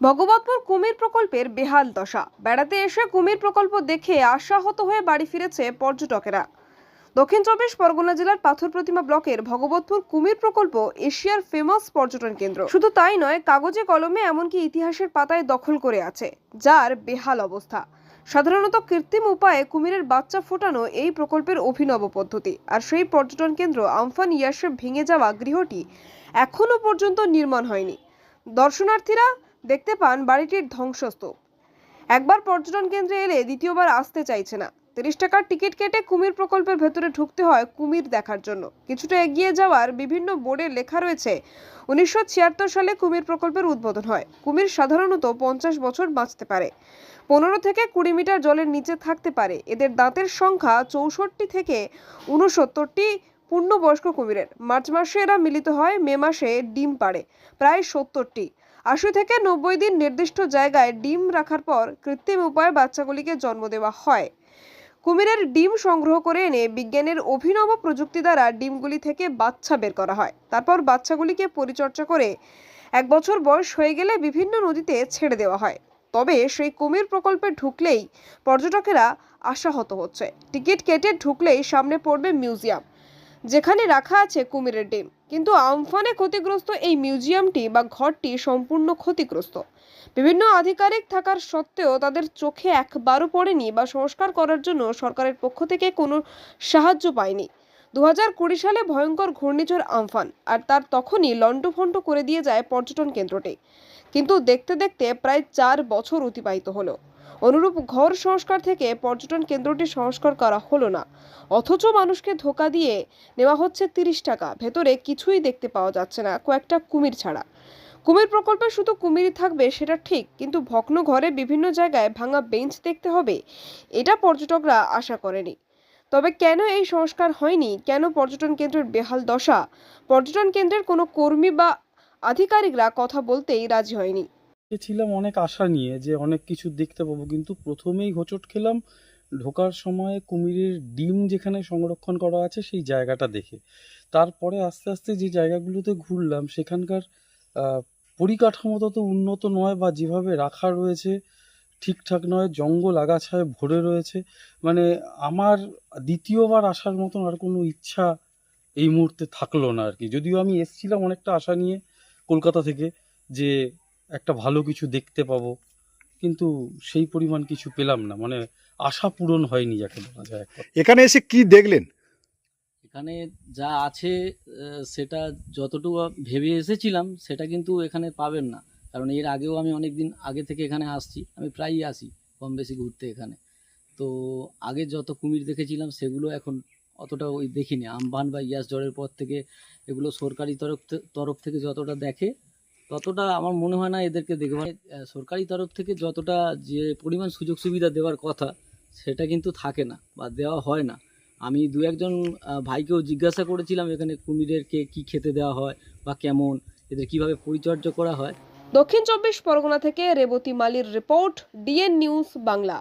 ভগবতপুর কুমির প্রকল্পের বেহাল দশা। বেড়াতে এসে কুমির প্রকল্প দেখে আশাহত হয়ে বাড়ি ফিরেছে পর্যটকেরা। দক্ষিণ চব্বিশ পরগনা জেলার পাথর প্রতিমা ব্লকের ভগবতপুর কুমির প্রকল্প এশিয়ার ফেমাস পর্যটন কেন্দ্র। শুধু তাই নয়, কাগজে কলমে এমনকি ইতিহাসের পাতায় দখল করে আছে, যার বেহাল অবস্থা। সাধারণত কৃত্রিম উপায়ে কুমিরের বাচ্চা ফোটানো এই প্রকল্পের অভিনব পদ্ধতি। আর সেই পর্যটন কেন্দ্র আমফান ইয়াসে ভেঙে যাওয়া গৃহটি এখনও পর্যন্ত নির্মাণ হয়নি। দর্শনার্থীরা দেখতে পান বাড়িটির ধ্বংসস্তূপ। একবার পর্যটন কেন্দ্রে এলে দ্বিতীয়বার আসতে চাইছে না। তিরিশ টাকার টিকিট কেটে কুমির প্রকল্পের ভেতরে ঢুকতে হয় কুমির দেখার জন্য। কিছুটা এগিয়ে যাওয়ার বিভিন্ন বোর্ডে লেখা রয়েছে, উনিশশো ছিয়াত্তর সালে কুমির প্রকল্পের উদ্বোধন হয়। কুমির সাধারণত পঞ্চাশ বছর বাঁচতে পারে। পনেরো থেকে কুড়ি মিটার জলের নিচে থাকতে পারে। এদের দাঁতের সংখ্যা চৌষট্টি থেকে উনসত্তরটি পূর্ণবয়স্ক কুমিরের। মার্চ মাসে এরা মিলিত হয়, মে মাসে ডিম পাড়ে, প্রায় সত্তরটি। আশি থেকে নব্বই দিন নির্দিষ্ট জায়গায় ডিম রাখার পর কৃত্রিম উপায়ে বাচ্চাগুলিকে জন্ম দেওয়া হয়। কুমিরের ডিম সংগ্রহ করে এনে বিজ্ঞানের অভিনব প্রযুক্তি দ্বারা ডিমগুলি থেকে বাচ্চা বের করা হয়। তারপর বাচ্চাগুলিকে পরিচর্যা করে এক বছর বয়স হয়ে গেলে বিভিন্ন নদীতে ছেড়ে দেওয়া হয়। তবে সেই কুমির প্রকল্পে ঢুকলেই পর্যটকেরা আশাহত হচ্ছে। টিকিট কেটে ঢুকলেই সামনে পড়বে মিউজিয়াম। যেখানে রাখা আছে কুমিরের ডিম। কিন্তু আমফানে ক্ষতিগ্রস্ত এই মিউজিয়ামটি বা ঘরটি সম্পূর্ণ ক্ষতিগ্রস্ত। বিভিন্ন আধিকারিক থাকার সত্ত্বেও তাদের চোখে একবারও পড়েনি বা সংস্কার করার জন্য সরকারের পক্ষ থেকে কোনো সাহায্য পায়নি। দু হাজার কুড়ি সালে ভয়ঙ্কর ঘূর্ণিঝড় আমফান, আর তার তখনই লণ্ডভণ্ড করে দিয়ে যায় পর্যটন কেন্দ্রটি। কিন্তু দেখতে দেখতে প্রায় চার বছর অতিবাহিত হলো। অনুরূপ ঘর সংস্কার থেকে পর্যটন কেন্দ্রটি সংস্কার করা হলো না। অথচ মানুষকে ধোকা দিয়ে নেওয়া হচ্ছে তিরিশ টাকা। ভেতরে কিছুই দেখতে পাওয়া যাচ্ছে না, কয়েকটা কুমির ছাড়া। কুমির প্রকল্পে শুধু কুমিরই থাকবে, সেটা ঠিক, কিন্তু ভগ্ন ঘরে বিভিন্ন জায়গায় ভাঙা বেঞ্চ দেখতে হবে, এটা পর্যটকরা আশা করেনি। তবে কেন এই সংস্কার হয়নি? কেন পর্যটন কেন্দ্রের বেহাল দশা? পর্যটন কেন্দ্রের কোনো কর্মী বা আধিকারিকরা কথা বলতেই রাজি হয়নি। ছিলাম অনেক আশা নিয়ে যে অনেক কিছু দেখতে পাবো। কিন্তু প্রথমেই হোঁচট খেলাম ঢোকার সময় কুমিরের ডিম যেখানে সংরক্ষণ করা আছে সেই জায়গাটা দেখে। তারপরে আস্তে আস্তে যে জায়গাগুলোতে ঘুরলাম, সেখানকার পরিকাঠামো তত উন্নত নয় বা যেভাবে রাখা রয়েছে ঠিকঠাক নয়, জঙ্গল আগাছায় ভরে রয়েছে। মানে আমার দ্বিতীয়বার আসার মতন আর কোনো ইচ্ছা এই মুহূর্তে থাকল না আর কি যদিও আমি এসছিলাম অনেকটা আশা নিয়ে কলকাতা থেকে যে একটা ভালো কিছু দেখতে পাবো। কিন্তু সেই পরিমাণ কিছু পেলাম না। মানে আশা পূরণ হয়নি যাকে বলা যায় এখানে এসে কি দেখলেন? এখানে যা আছে সেটা যতটুকু ভেবে এসেছিলাম সেটা কিন্তু এখানে পাবেন না। কারণ এর আগেও আমি অনেক দিন আগে থেকে এখানে আসছি। আমি প্রায়ই আসি কম বেশি ঘুরতে এখানে। তো আগে যত কুমির দেখেছিলাম সেগুলো এখন অতটা ওই দেখিনি। আমবান বা ইয়াস জ্বরের পর থেকে এগুলো সরকারি তরফ তরফ থেকে যতটা দেখে ততটা আমার মনে হয় না এদেরকে দেখবে। আহ, সরকারি তরফ থেকে যতটা যে পরিমাণ সুযোগ সুবিধা দেওয়ার কথা সেটা কিন্তু থাকে না বা দেওয়া হয় না। আমি দু একজন ভাইকেও জিজ্ঞাসা করেছিলাম এখানে কুমিরেরকে কি খেতে দেওয়া হয় বা কেমন এদের কীভাবে পরিচর্যা করা হয়। দক্ষিণ চব্বিশ পরগনা থেকে রেবতী মালির রিপোর্ট ডিএন নিউজ বাংলা।